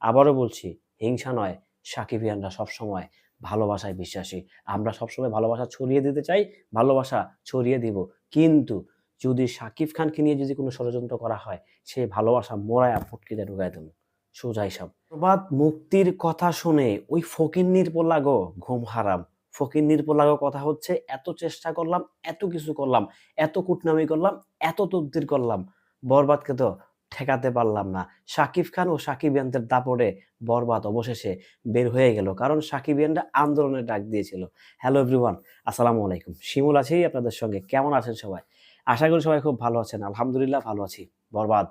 আবারও বলছি, হিংসা নয়। সাকিবিয়ানরা সবসময় ভালোবাসায় বিশ্বাসী। আমরা সবসময় ভালোবাসা ছড়িয়ে দিতে চাই, ভালোবাসা ছড়িয়ে দিব। কিন্তু যদি সাকিব খানকে নিয়ে যদি কোনো ষড়যন্ত্র করা হয়, সেই ভালোবাসা মোড়ায় ফুটকিতে ঢুকায় দেবো। সোজা হিসাব। প্রবাদ মুক্তির কথা শুনে, ওই ফকিন্নির পোলাগো ঘুম হারাম। ফকিন্নির পোলাগো কথা হচ্ছে, এত চেষ্টা করলাম, এত কিছু করলাম, এত কুটনামি করলাম, এত তদ্দির করলাম। বরবাদকে তো ঠেকাতে পারলাম না। সাকিব খান ও সাকিব সাকিবিয়ানদের দাপড়ে বরবাদ অবশেষে বের হয়ে গেল কারণ সাকিবিয়ানরা আন্দোলনের ডাক দিয়েছিল। হ্যালো এভরিওয়ান, আসসালামু আলাইকুম। শিমুল আছি আপনাদের সঙ্গে। কেমন আছেন সবাই? আশা করি সবাই খুব ভালো আছেন। আলহামদুলিল্লাহ ভালো আছি। Borbaad.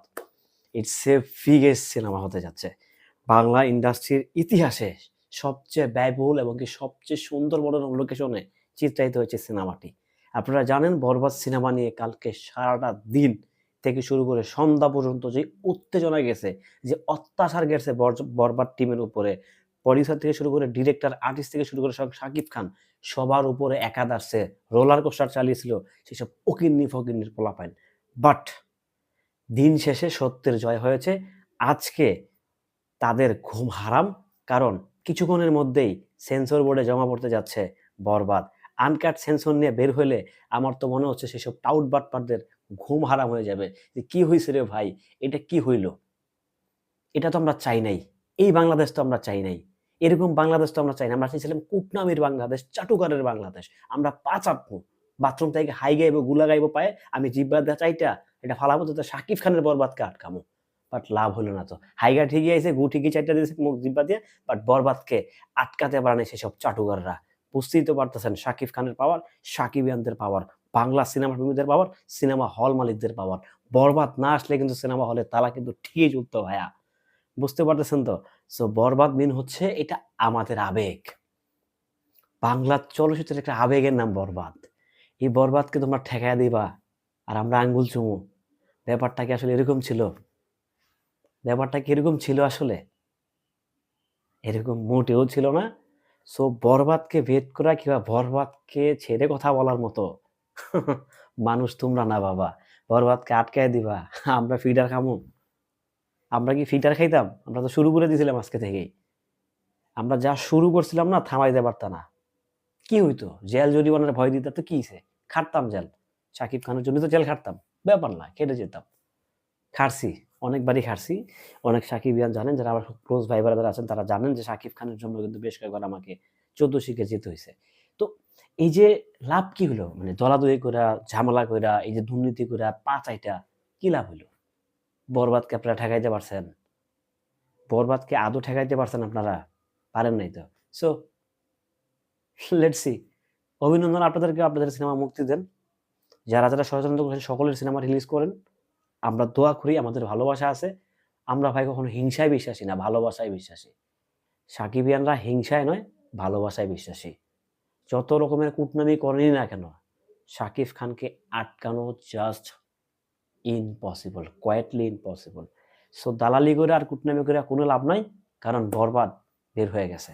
It's a biggest cinema হতে যাচ্ছে। বাংলা ইন্ডাস্ট্রির ইতিহাসে সবচেয়ে ব্যয়বহুল এবং কি সবচেয়ে সুন্দর বড় লোকেশনে চিত্রায়িত হয়েছে সিনেমাটি আপনারা জানেন বরবাদ সিনেমা নিয়ে কালকে সারাটা দিন থেকে শুরু করে সন্ধ্যা পর্যন্ত যে উত্তেজনা গেছে, যে অত্যাচার গেছে বর- বরবাদ টিমের উপরে প্রডিউসার থেকে শুরু করে ডিরেক্টর, আর্টিস্ট থেকে শুরু করে সব শাকিব খান, সবার উপরে একাদাসে রোলার কোস্টার চালিয়েছিল সেসব ওকিন্নি ফকিন্নির পোলাপাইন। বাট দিন শেষে সত্যের জয় হয়েছে। আজকে তাদের ঘুম হারাম, কারণ কিছুক্ষণের মধ্যেই সেন্সর বোর্ডে জমা পড়তে যাচ্ছে বরবাদ। আনকাট সেন্সর নিয়ে বের হলে আমার তো মনে হচ্ছে সেসব টাউট বাটপারদের ঘুম হারাম হয়ে যাবে। যে কি হয়েছে রে ভাই? এটা কি হইল? এটা তো আমরা চাই নাই। এই বাংলাদেশ তো আমরা চাই নাই। এরকম বাংলাদেশ তো আমরা চাই না। আমরা চাইছিলাম কুটনামির বাংলাদেশ, চাটুকারের বাংলাদেশ। আমরা পা চাপবো। বাথরুম থেকে হাই গাইবো, গুলা গাইবো পায়ে। আমি জিব্বা দেওয়া চাইটা, এটা ফালাবো তো শাকিব খানের বরবাদকে আটকামো? বাট লাভ হলো না তো। হাইগা ঠিকই আছে গু ঠিকই চাইটা দিয়েছে, মুখ জিব্বা দিয়ে। বাট বরবাদকে আটকাতে পারে সেসব চাটুকাররা। বুঝতেই তো পারতেছেন, শাকিব খানের পাওয়ার সাকিবিয়ানদের পাওয়ার, বাংলা সিনেমা প্রেমীদের পাওয়ার, সিনেমা হল মালিকদের পাওয়ার। বরবাদ না আসলে কিন্তু সিনেমা হলে তালা কিন্তু ঠিকই চলতো ভাইয়া। বুঝতে পারতেছেন তো? সো বরবাদ মিন হচ্ছে এটা আমাদের আবেগ। বাংলা চলচ্চিত্রের একটা আবেগের নাম বরবাদ। এই বরবাদকে তোমরা ঠেকায় দিবা, আর আমরা আঙ্গুল চুমু। ব্যাপারটা কি আসলে এরকম ছিল? ব্যাপারটা কি এরকম ছিল আসলে? এরকম মোটেও ছিল না। সো বরবাদকে ভেদ করা কিংবা বরবাদকে ছেড়ে কথা বলার মতো মানুষ তোমরা না বাবা। বরবাদকে আটকায় দিবা। আমরা ফিডার খামু। আমরা কি ফিডার খাইতাম? আমরা তো শুরু করে দিয়েছিলাম আজকে থেকেই। আমরা যা শুরু করছিলাম না, থামাইতে পারতাম না। কি হইতো? জেল জরিমানার ভয় দিতে তো কি হইছে? খাটতাম জেল। সাকিব খানের জন্য তো জেল খাটতাম। ব্যাপার না কেটে যেতাম। খাটছি। অনেকবারই খাটছি অনেক সাকিবিয়ান জানেন, যারা আমার ক্লোজ ভাই যারা আছেন, তারা জানেন যে সাকিব খানের জন্য কিন্তু বেশ কয়েকবার আমাকে চোদ্দ শিখে যেতে হয়েছে। তো এই যে লাভ কি হলো? মানে দলাদলি কইরা, ঝামেলা কইরা, এই যে দুর্নীতি কইরা পা চাইটা কি লাভ হলো বরবাদকে আপনারা ঠেকাইতে পারছেন? বরবাদকে আদৌ ঠেকাইতে পারছেন আপনারা? পারেন নাই তো। সো লেটস সি অভিনন্দন আপনাদেরকে আপনাদের সিনেমা মুক্তি দেন। যারা যারা ষড়যন্ত্র করেছেন, সকলের সিনেমা রিলিজ করেন। আমরা দোয়া করি, আমাদের ভালোবাসা আছে। আমরা ভাই কখনো হিংসায় বিশ্বাসী না, ভালোবাসায় বিশ্বাসী। সাকিবিয়ানরা হিংসায় নয়, ভালোবাসায় বিশ্বাসী। যত রকমের কূটনামি করেনি না কেন, সাকিব খানকে আটকানো just impossible quietly impossible so দালালি করে আর কূটনামি করে কোনো লাভ নাই, কারণ বরবাদ বের হয়ে গেছে।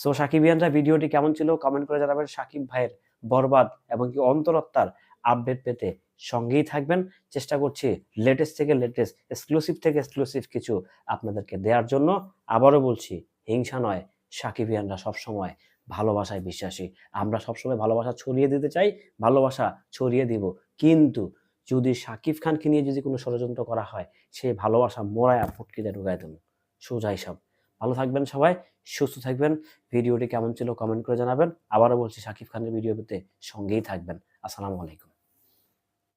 সো সাকিবিয়ানরা ভিডিওটি কেমন ছিল কমেন্ট করে জানাবেন। সাকিব ভাইয়ের বরবাদ এবং কি অন্তরত্বার আপডেট পেতে সঙ্গেই থাকবেন। চেষ্টা করছি লেটেস্ট থেকে লেটেস্ট এক্সক্লুসিভ থেকে এক্সক্লুসিভ কিছু আপনাদেরকে দেওয়ার জন্য। আবারও বলছি, হিংসা নয়, সাকিবিয়ানরা সবসময় ভালোবাসায় বিশ্বাসী। আমরা সবসময় ভালোবাসা ছড়িয়ে দিতে চাই, ভালোবাসা ছড়িয়ে দিব। কিন্তু যদি সাকিব খানকে নিয়ে যদি কোনো ষড়যন্ত্র করা হয় সেই ভালোবাসা মোড়ায় ফুটকিতে ঢুকাই দেবো। সোজা হিসাব। ভালো থাকবেন সবাই, সুস্থ থাকবেন। ভিডিওটি কেমন ছিল কমেন্ট করে জানাবেন। আবারও বলছি, সাকিব খানের ভিডিও পেতে সঙ্গেই থাকবেন। আসসালামু আলাইকুম।